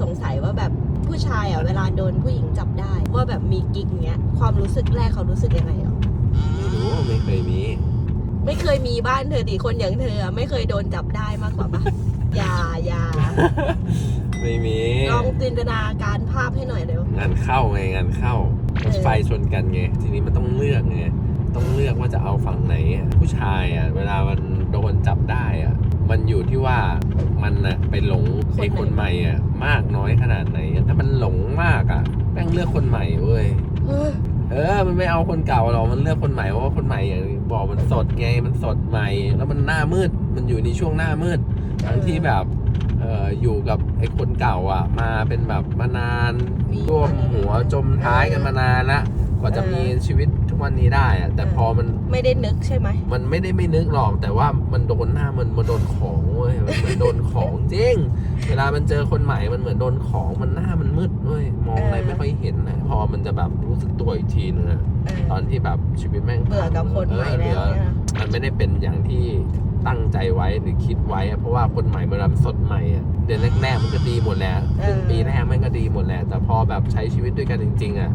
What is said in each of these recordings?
สงสัยว่าแบบผู้ชายอะเวลาโดนผู้หญิงจับได้ ว่าแบบมีกิ๊กเงี้ยความรู้สึกแรกเขารู้สึกยังไงอะไม่รู้ไม่เคยมี ไม่เคยมีบ้านเธอดิคนอย่างเธออะไม่เคยโดนจับได้มากกว่าปะอย่าอย่าไม่มีลองจินตนาการภาพให้หน่อยเร็วงานเข้าไงงานเข้าเออไฟชนกันไงทีนี้มันต้องเลือกไงต้องเลือกว่าจะเอาฝั่งไหนอะผู้ชายอะเวลามันโดนจับได้อะ มันอยู่ที่ว่ามันอะไปหลงไอ้คนใหม่อะมากน้อยขนาดไหนอะถ้ามันหลงมากอะแม่งเลือกคนใหม่เว้ยเฮ้ยเออ มันไม่เอาคนเก่าหรอก มันเลือกคนใหม่เพราะว่าคนใหม่อย่างที่บอกมันสดไง มันสดใหม่ แล้วมันหน้ามืด มันอยู่ในช่วงหน้ามืด ทั้งที่แบบ เอออยู่กับไอ้คนเก่าอะ มาเป็นแบบมานานร่วมหัวจมท้ายกันมานานละ กว่าจะมีชีวิตทุกวันนี้ได้อะแต่พอมันไม่ได้นึกใช่ไหมมันไม่ได้ไม่นึกหรอก แต่ว่ามันโดนหน้ามันมาโดนของเว้ยมันเหมือนโดนของจริงเวลามันเจอคนใหม่มันเหมือนโดนของมันหน้ามันมืดเว้ยมองอะไรไม่ค่อยเห็นนะพอมันจะแบบรู้สึกตัวอีกทีนึงอะเออตอนที่แบบชีวิตแม่งเบื่อกับคนใหม่แล้วเออเนี่ยเบื่อมันไม่ได้เป็นอย่างที่ตั้งใจไว้หรือคิดไว้อะเพราะว่าคนใหม่เมื่อมันสดใหม่อะเดือนแรกๆมันก็ดีหมดแหละเออปีแรกมันก็ดีหมดแหละแต่พอแบบใช้ชีวิตด้วยกันจริง ๆอะ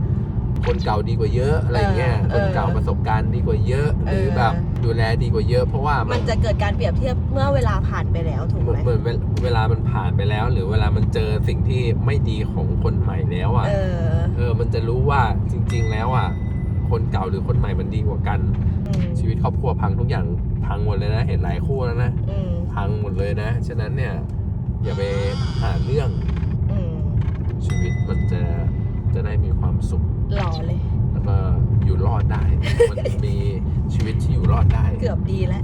คนเก่าดีกว่าเยอะอะไรเงี้ยเอคอนเก่าประสบการณ์ดีกว่าเยอะหรือเออแบบดูแลดีกว่าเยอะ เพราะว่ามัมันนจะเกิดการเปรียบเทียบเมื่อเวลาผ่านไปแล้วถูกเหมือนไหมเหมือนเวลเวลามันผ่านไปแล้ว หรือเวลามันเจอสิ่งที่ไม่ดีของคนใหม่แล้วอะ เออเออ มันจะรู้ว่าจริง ๆ แล้วอะ คนเก่าหรือคนใหม่มันดีกว่ากัน อืมชีวิตครอบครัวพังทุกอย่างพังหมดเลยนะ เห็นหลายคู่แล้วนะ อืมพังหมดเลยนะ ฉะนั้นเนี่ย อย่าไปหาเรื่องอืมชีวิต สุข หล่อเลย แล้วก็อยู่รอดได้ มันมีชีวิตที่อยู่รอดได้ เกือบดีแล้ว